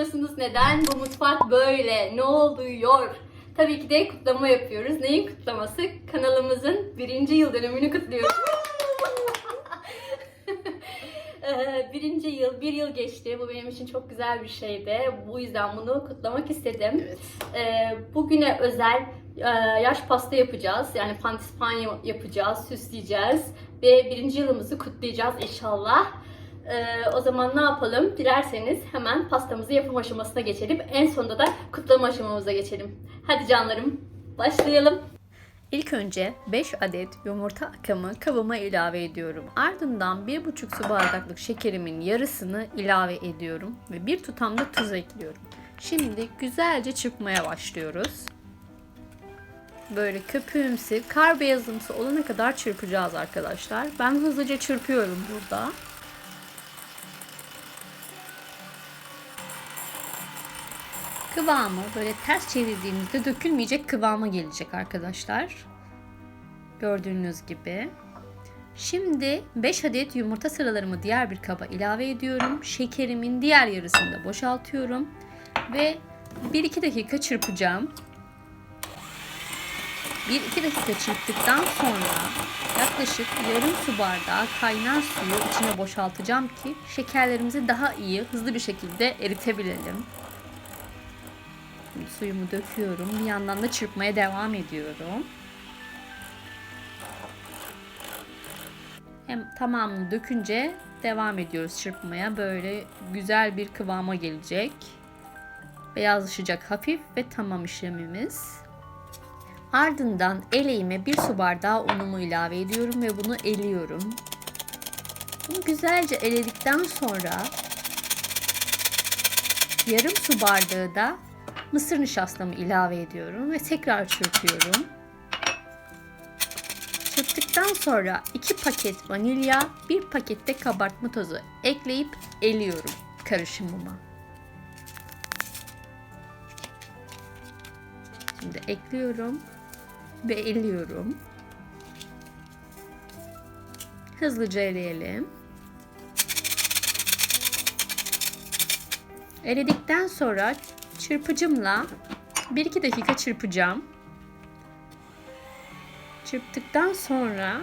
soruyorsunuz neden bu mutfak böyle? Ne oluyor? Tabii ki de kutlama yapıyoruz. Neyin kutlaması? Kanalımızın birinci yıl dönümünü kutluyoruz. Ee, birinci yıl, bir yıl geçti. Bu benim için çok güzel bir şeydi. Bu yüzden bunu kutlamak istedim. Evet. Ee, bugüne özel e, yaş pasta yapacağız. Yani pandispanya yapacağız, süsleyeceğiz. Ve birinci yılımızı kutlayacağız inşallah. Ee, o zaman ne yapalım? Dilerseniz hemen pastamızı yapım aşamasına geçelim. En sonunda da kutlama aşamamıza geçelim. Hadi canlarım, başlayalım. İlk önce 5 adet yumurta akımı kabıma ilave ediyorum. Ardından 1,5 su bardaklık şekerimin yarısını ilave ediyorum ve bir tutam da tuz ekliyorum. Şimdi güzelce çırpmaya başlıyoruz. Böyle köpüğümsü, kar beyazımsı olana kadar çırpacağız arkadaşlar. Ben hızlıca çırpıyorum burada. Kıvamı böyle ters çevirdiğimizde dökülmeyecek kıvama gelecek arkadaşlar. Gördüğünüz gibi. Şimdi 5 adet yumurta sarılarımı diğer bir kaba ilave ediyorum. Şekerimin diğer yarısını da boşaltıyorum. Ve 1-2 dakika çırpacağım. 1-2 dakika çırptıktan sonra yaklaşık yarım su bardağı kaynar suyu içine boşaltacağım ki şekerlerimizi daha iyi, hızlı bir şekilde eritebilelim. Suyumu döküyorum. Bir yandan da çırpmaya devam ediyorum. Hem tamamını dökünce devam ediyoruz çırpmaya. Böyle güzel bir kıvama gelecek. Beyazlaşacak hafif ve tamam işlemimiz. Ardından eleğime bir su bardağı unumu ilave ediyorum ve bunu eliyorum. Bunu güzelce eledikten sonra yarım su bardağı da mısır nişastamı ilave ediyorum ve tekrar çırpıyorum. Çırptıktan sonra 2 paket vanilya, 1 paket de kabartma tozu ekleyip eliyorum karışımıma. Şimdi ekliyorum ve eliyorum. Hızlıca eleyelim. Eledikten sonra çırpıcımla 1-2 dakika çırpacağım. Çırptıktan sonra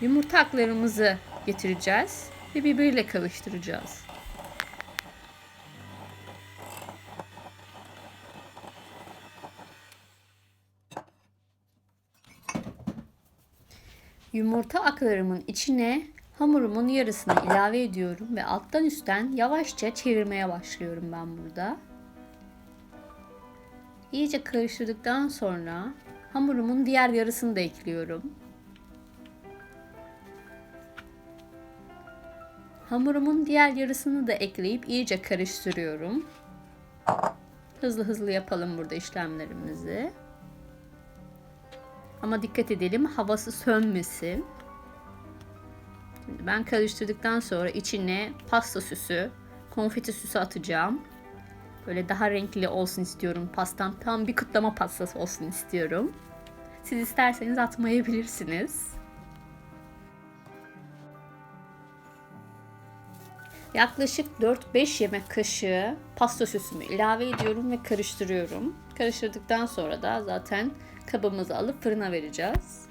yumurta aklarımızı getireceğiz ve birbiriyle karıştıracağız. Yumurta aklarımın içine hamurumun yarısını ilave ediyorum ve alttan üstten yavaşça çevirmeye başlıyorum ben burada. İyice karıştırdıktan sonra hamurumun diğer yarısını da ekliyorum. Hamurumun diğer yarısını da ekleyip iyice karıştırıyorum. Hızlı hızlı yapalım burada işlemlerimizi. Ama dikkat edelim havası sönmesin. Şimdi ben karıştırdıktan sonra içine pasta süsü, konfeti süsü atacağım. Böyle daha renkli olsun istiyorum pastam. Tam bir kutlama pastası olsun istiyorum. Siz isterseniz atmayabilirsiniz. Yaklaşık 4-5 yemek kaşığı pasta süsümü ilave ediyorum ve karıştırıyorum. Karıştırdıktan sonra da zaten kabımızı alıp fırına vereceğiz.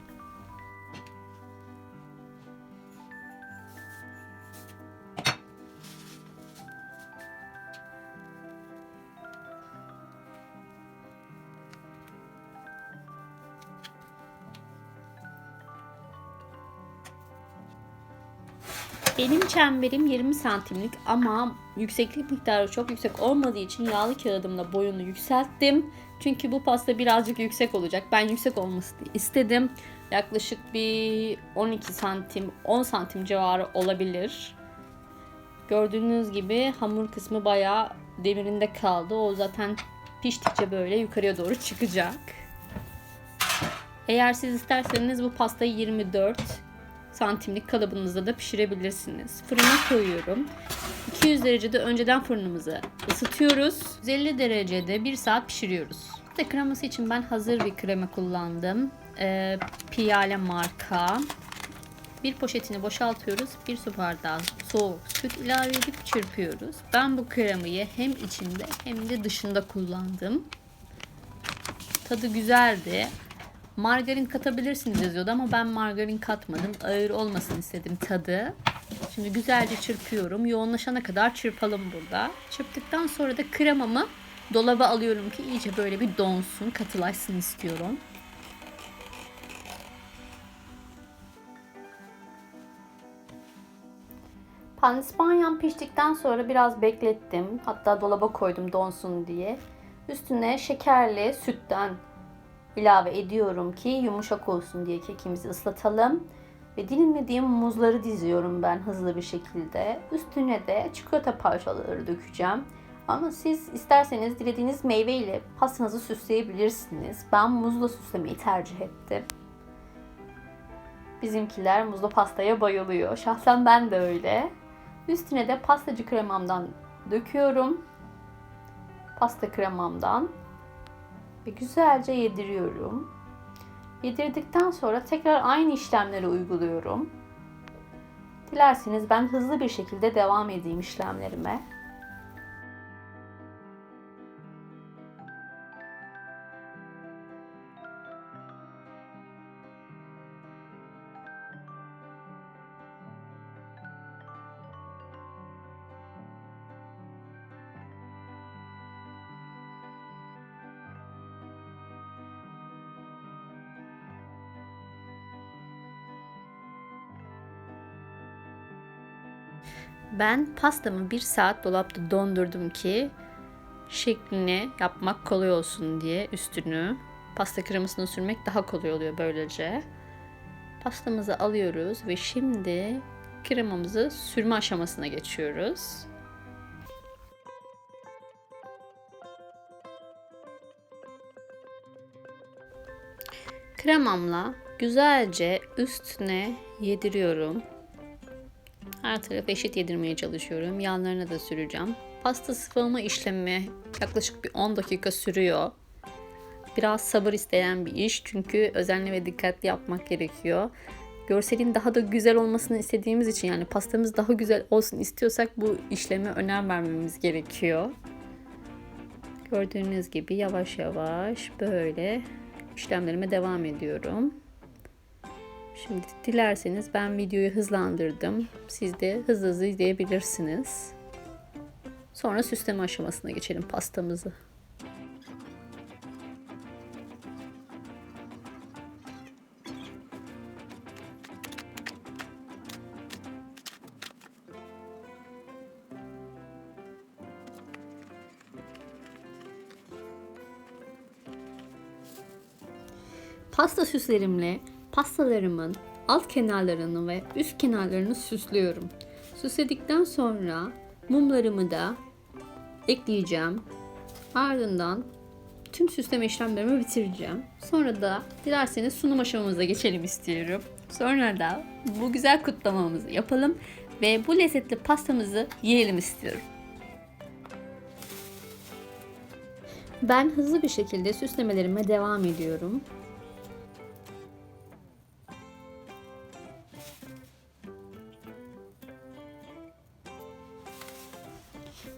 Benim çemberim 20 santimlik ama yükseklik miktarı çok yüksek olmadığı için yağlı kağıdımla boyunu yükselttim. Çünkü bu pasta birazcık yüksek olacak. Ben yüksek olmasını istedim. Yaklaşık bir 12 santim, 10 santim civarı olabilir. Gördüğünüz gibi hamur kısmı bayağı demirinde kaldı. O zaten piştikçe böyle yukarıya doğru çıkacak. Eğer siz isterseniz bu pastayı 24 santimlik kalıbınızda da pişirebilirsiniz. Fırına koyuyorum. 200 derecede önceden fırınımızı ısıtıyoruz. 150 derecede 1 saat pişiriyoruz. İşte kreması için ben hazır bir krema kullandım. Ee, Piyale marka. Bir poşetini boşaltıyoruz. Bir su bardağı soğuk süt ilave edip çırpıyoruz. Ben bu kremayı hem içinde hem de dışında kullandım. Tadı güzeldi. Margarin katabilirsiniz yazıyordu ama ben margarin katmadım. Ağır olmasın istedim tadı. Şimdi güzelce çırpıyorum. Yoğunlaşana kadar çırpalım burada. Çırptıktan sonra da kremamı dolaba alıyorum ki iyice böyle bir donsun, katılaşsın istiyorum. Pandispanyam piştikten sonra biraz beklettim. Hatta dolaba koydum donsun diye. Üstüne şekerli sütten ilave ediyorum ki yumuşak olsun diye kekimizi ıslatalım. Ve dilimlediğim muzları diziyorum ben hızlı bir şekilde. Üstüne de çikolata parçaları dökeceğim. Ama siz isterseniz dilediğiniz meyveyle pastanızı süsleyebilirsiniz. Ben muzla süslemeyi tercih ettim. Bizimkiler muzlu pastaya bayılıyor. Şahsen ben de öyle. Üstüne de pastacı kremamdan döküyorum. Pasta kremamdan. Ve güzelce yediriyorum. Yedirdikten sonra tekrar aynı işlemleri uyguluyorum. Dilerseniz ben hızlı bir şekilde devam edeyim işlemlerime. Ben pastamı bir saat dolapta dondurdum ki şeklini yapmak kolay olsun diye üstünü pasta kremasını sürmek daha kolay oluyor böylece. Pastamızı alıyoruz ve şimdi kremamızı sürme aşamasına geçiyoruz. Kremamla güzelce üstüne yediriyorum. Her tarafı eşit yedirmeye çalışıyorum. Yanlarına da süreceğim. Pasta sıvama işlemi yaklaşık bir 10 dakika sürüyor. Biraz sabır isteyen bir iş çünkü özenli ve dikkatli yapmak gerekiyor. Görselin daha da güzel olmasını istediğimiz için yani pastamız daha güzel olsun istiyorsak bu işleme önem vermemiz gerekiyor. Gördüğünüz gibi yavaş yavaş böyle işlemlerime devam ediyorum. Şimdi dilerseniz ben videoyu hızlandırdım. Siz de hızlı hızlı izleyebilirsiniz. Sonra süsleme aşamasına geçelim pastamızı. Pasta süslerimle pastalarımın alt kenarlarını ve üst kenarlarını süslüyorum. Süsledikten sonra mumlarımı da ekleyeceğim. Ardından tüm süsleme işlemlerimi bitireceğim. Sonra da dilerseniz sunum aşamamıza geçelim istiyorum. Sonra da bu güzel kutlamamızı yapalım ve bu lezzetli pastamızı yiyelim istiyorum. Ben hızlı bir şekilde süslemelerime devam ediyorum.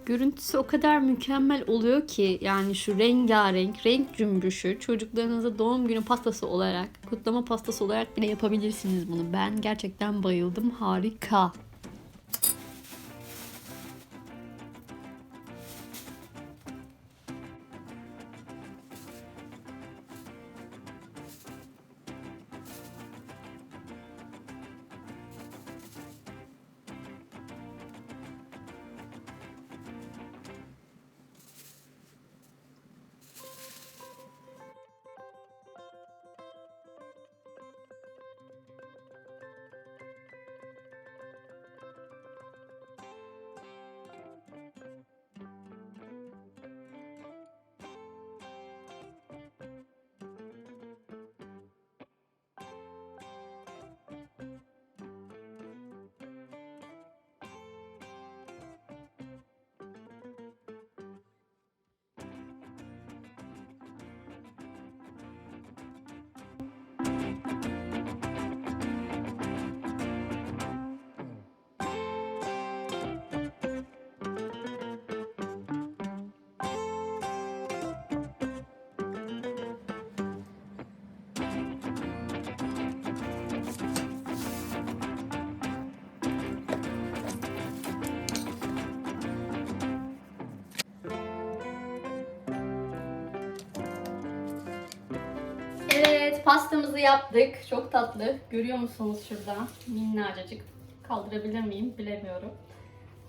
Görüntüsü o kadar mükemmel oluyor ki yani şu rengarenk, renk cümbüşü çocuklarınıza doğum günü pastası olarak, kutlama pastası olarak bile yapabilirsiniz bunu. Ben gerçekten bayıldım. Harika. Pastamızı yaptık. Çok tatlı. Görüyor musunuz şurada? Minnacık. Kaldırabilir miyim? Bilemiyorum.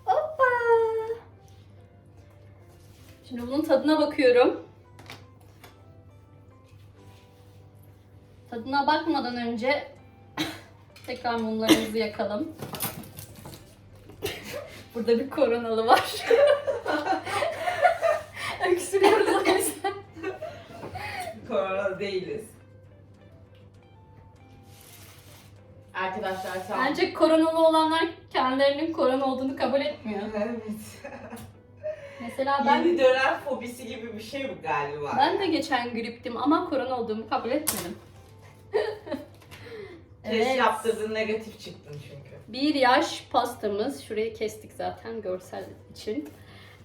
Hoppa! Şimdi bunun tadına bakıyorum. Tadına bakmadan önce tekrar mumlarımızı yakalım. Burada bir koronalı var. Öksürüyoruz o yüzden. Değiliz. Arkadaşlar sağ olun. Bence koronalı olanlar kendilerinin korona olduğunu kabul etmiyor. Evet. Mesela ben Yeni dönem fobisi gibi bir şey bu galiba. ben de geçen griptim ama korona olduğumu kabul etmedim. Test yaptırdın negatif çıktın çünkü. Bir yaş pastamız. Şurayı kestik zaten görsel için.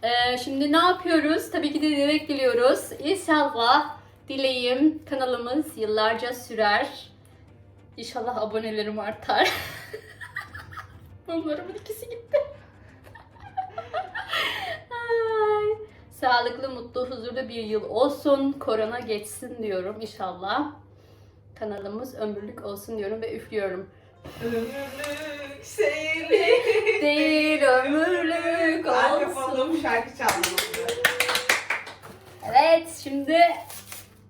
Ee, şimdi ne yapıyoruz? Tabii ki de dilek diliyoruz. İnşallah dileğim kanalımız yıllarca sürer. İnşallah abonelerim artar. Bunlarımın ikisi gitti. Sağlıklı, mutlu, huzurlu bir yıl olsun. Korona geçsin diyorum inşallah. Kanalımız ömürlük olsun diyorum ve üflüyorum. Ömürlük seyirlik. Değil ömürlük olsun. şarkı çaldı. Evet şimdi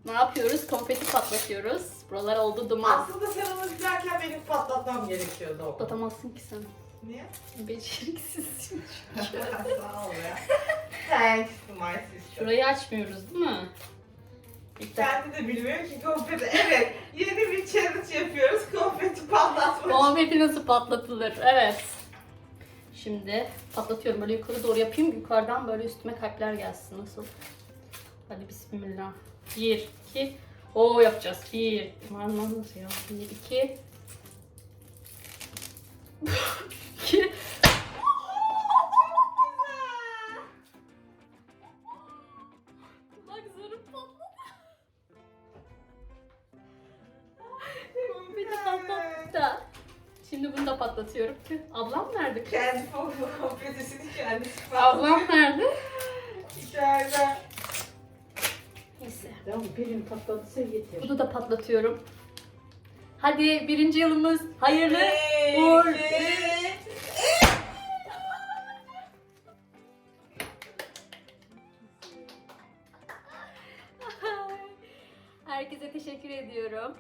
ne yapıyoruz? Konfeti patlatıyoruz. Buralar oldu duman. Aslında sen onu gülerken benim patlatmam gerekiyordu o. Patlatamazsın ki sen. Niye? Beceriksizsin. Sağ ol ya. Thanks to my sister. Şurayı açmıyoruz değil mi? İlk defa. Kendi de bilmiyor ki konfeti. Evet, yeni bir challenge yapıyoruz. Konfeti patlatmak. Konfeti nasıl patlatılır? Evet. Şimdi patlatıyorum. Böyle yukarı doğru yapayım. Yukarıdan böyle üstüme kalpler gelsin. Nasıl? Hadi bismillah. Bir, iki. O yapacağız. Bir. Var mı? Nasıl ya? Bir, iki. iki. Bak zarım patladı. Bir de patlattı da. Şimdi bunu da patlatıyorum. Tüh, Ablam nerede? Kendi konfetisini kendisi Ablam nerede? İçeride. Tamam birini patlatırsa yeter. Bunu da patlatıyorum. Hadi birinci yılımız hayırlı. Uğurlu. Herkese teşekkür ediyorum.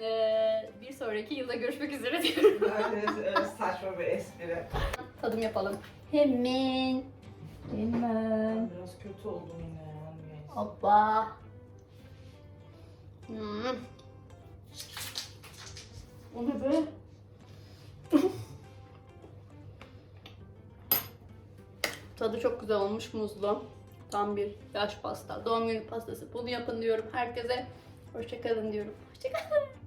Ee, bir sonraki yılda görüşmek üzere diyorum. Öyle saçma bir espri. Tadım yapalım. Hemen. Hemen. Biraz kötü oldum yine. Hoppa. Hmm. O ne be? Tadı çok güzel olmuş muzlu. Tam bir yaş pasta. Doğum günü pastası. Bunu yapın diyorum herkese. Hoşçakalın diyorum. Hoşçakalın.